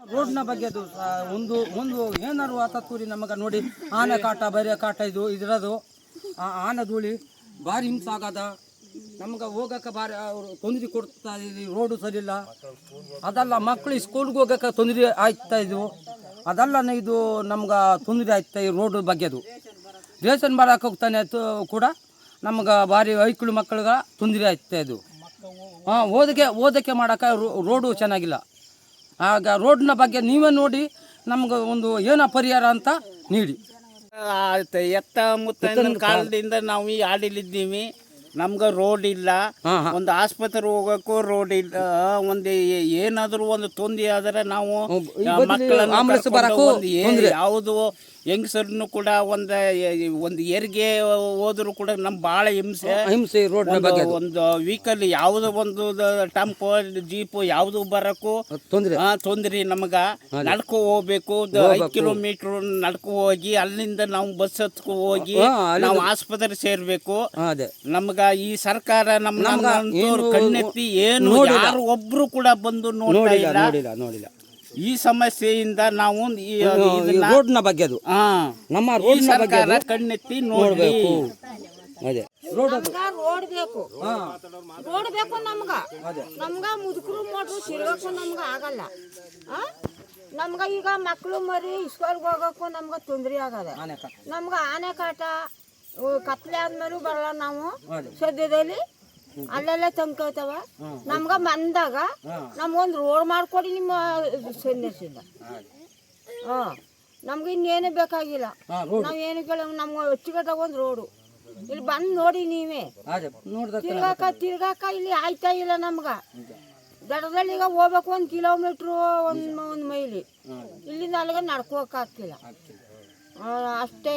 ರೋಡ್ನ ಬಗ್ಗೆ ಅದು ಒಂದು ಒಂದು ಏನಾರು ಆತತ್ತೂರಿ ನಮಗೆ ನೋಡಿ, ಆನೆ ಕಾಟ, ಬರೆ ಕಾಟ ಇದು, ಇದರದು, ಆ, ಆನೆ ಧೂಳಿ ಭಾರಿ ಹಿಂಸೆ ಆಗದ. ನಮ್ಗೆ ಹೋಗಕ್ಕೆ ಭಾರಿ ತೊಂದರೆ ಕೊಡ್ತಾ ಇದ್ದೀವಿ ರೋಡು ಸರಿಯಿಲ್ಲ. ಅದಲ್ಲ ಮಕ್ಕಳು ಸ್ಕೂಲ್ಗೆ ಹೋಗಕ್ಕೆ ತೊಂದರೆ ಆಯ್ತಾ ಇದ್ವು. ಅದೆಲ್ಲ ಇದು ನಮ್ಗೆ ತೊಂದರೆ ಆಯ್ತಾ ಈ ರೋಡ್ ಬಗ್ಗೆದು ರೇಷನ್ ಬರಕ್ಕೆ ಹೋಗ್ತಾನೆ ಕೂಡ ನಮ್ಗೆ ಭಾರಿ ಐಕ್ಳು ಮಕ್ಕಳಿಗೆ ತೊಂದರೆ ಆಯ್ತಾ ಇದು. ಹಾಂ, ಓದಕ್ಕೆ ಓದಕ್ಕೆ ಮಾಡೋಕೆ ರೋಡು ಚೆನ್ನಾಗಿಲ್ಲ. ಆಗ ರೋಡ್ನ ಬಗ್ಗೆ ನೀವೇ ನೋಡಿ ನಮ್ಗೆ ಒಂದು ಏನೋ ಪರಿಹಾರ ಅಂತ ನೀಡಿ. ಆಯ್ತು ಎತ್ತ ಮುತ್ತ ಕಾಲದಿಂದ ನಾವು ಈ ಆಡಿಲಿದ್ದೀವಿ ನಮ್ಗೆ ರೋಡ್ ಇಲ್ಲ. ಒಂದು ಆಸ್ಪತ್ರೆ ಹೋಗಕ್ಕೂ ರೋಡ್ ಇಲ್ಲ. ಒಂದು ಏನಾದರೂ ಒಂದು ತೊಂದಿ ಆದರೆ ನಾವು ಮಕ್ಕಳನ್ನ. ಯಾವುದು ಹೆಂಗಸರ್ನು ಕೂಡ ಒಂದು ಒಂದು ಏರಿಗೆ ಹೋದ್ರು ಕೂಡ ನಮ್ ಭಾಳ ಹಿಂಸೆ. ಹಿಂಸೆ ರೋಡ್ ಒಂದು- ವೀಕಲ್ ಯಾವುದೋ ಒಂದು ಟೆಂಪೋ ಜೀಪು ಯಾವುದು ಬರಕ್ಕೂ ತೊಂದ್ರೆ. ನಮಗ. ನಡ್ಕೊ ಹೋಗ್ಬೇಕು. ಐದ್ ಕಿಲೋಮೀಟರ್ ನಡ್ಕೊ ಹೋಗಿ ಅಲ್ಲಿಂದ ನಾವು ಬಸ್ ಹತ್ಕೊ ಹೋಗಿ ನಾವು ಆಸ್ಪತ್ರೆ ಸೇರ್ಬೇಕು. ಹಾಂ ಈ ಸರ್ಕಾರ ನಮ್ಮ ಕಣ್ಣೆತ್ತಿ ಏನು. ಯಾರು ಒಬ್ರು ಕೂಡ ಬಂದು ನೋಡ್ತಾ ನೋಡಿಲ್ಲ ಇಲ್ಲ. ನೋಡಿಲ್ಲ ನೋಡಿಲ್ಲ. ಈ ಸಮಸ್ಯೆಯಿಂದ ನಾವು ಈ- ಈ ಇದನ್ನ ರೋಡ್ನ ಬಗ್ಗೆ ಅದು. ಹಾ. ನಮ್ಮ ಈ ರೋಡ್ನ ಬಗ್ಗೆ ಸರ್ಕಾರ ಕಣ್ಣೆತ್ತಿ ನೋಡ್ಬೇಕು. ನೋಡ್ಬೇಕು ಅದೇ. ರೋಡ್ ಅದು ನಮ್ಗ ರೋಡ್ ಬೇಕು. ಹಾಂ. ರೋಡ್ ಬೇಕು ನಮ್ಗ. ನಮ್ಗ ಮುದುಕರು ಮಾಡ್ರು ತಿರ್ಗಕ್ಕೂ ನಮ್ಗ ಆಗಲ್ಲ. ಆ? ನಮ್ಗ ಈಗ ಮಕ್ಕಳು ಮರಿ ಸ್ಕೂಲ್ಗೆ ಹೋಗಕ್ಕೂ ನಮ್ಗ ತೊಂದರೆ ಆಗದ ಆನೆ ಕಾಟ. ನಮ್ಗ ಆನೆ ಕಾಟ ಕತ್ಲೆ ಆದ್ಮೇಲೂ ಬರಲ್ಲ ನಾವು. ಸದ್ಯದಲ್ಲಿ ಅಲ್ಲೆಲ್ಲ ತಂಕೋತವ ನಮ್ಗ ಬಂದಾಗ ನಮ್ಗೊಂದು ರೋಡ್ ಮಾಡ್ಕೊಡಿ ನಿಮ್ಮ ಸನ್ಯಾಸಿಂದ. ಹಾ. ನಮ್ಗೆ ಇನ್ನೇನು ಬೇಕಾಗಿಲ್ಲ. ನಾವು ಏನು ಕೇಳ ನಮ್ಗೆ ಅಚ್ಚುಕಟ್ಟಾಗ ಒಂದು ರೋಡು. ಇಲ್ಲಿ ಬಂದು ನೋಡಿ ನೀವೇ. ತಿರ್ಗಾಕ ತಿರ್ಗಾಕ ಇಲ್ಲಿ ಆಯ್ತಾ ಇಲ್ಲ ನಮ್ಗ. ದಡದಲ್ಲಿ ಈಗ ಹೋಗ್ಬೇಕು ಒಂದು ಕಿಲೋಮೀಟ್ರು ಒಂದು ಒಂದು ಮೈಲಿ. ಇಲ್ಲಿಂದ ಅಲ್ಲಿಗೆ ನಡ್ಕೋಕಾಗ್ತಿಲ್ಲ ಅಷ್ಟೇ.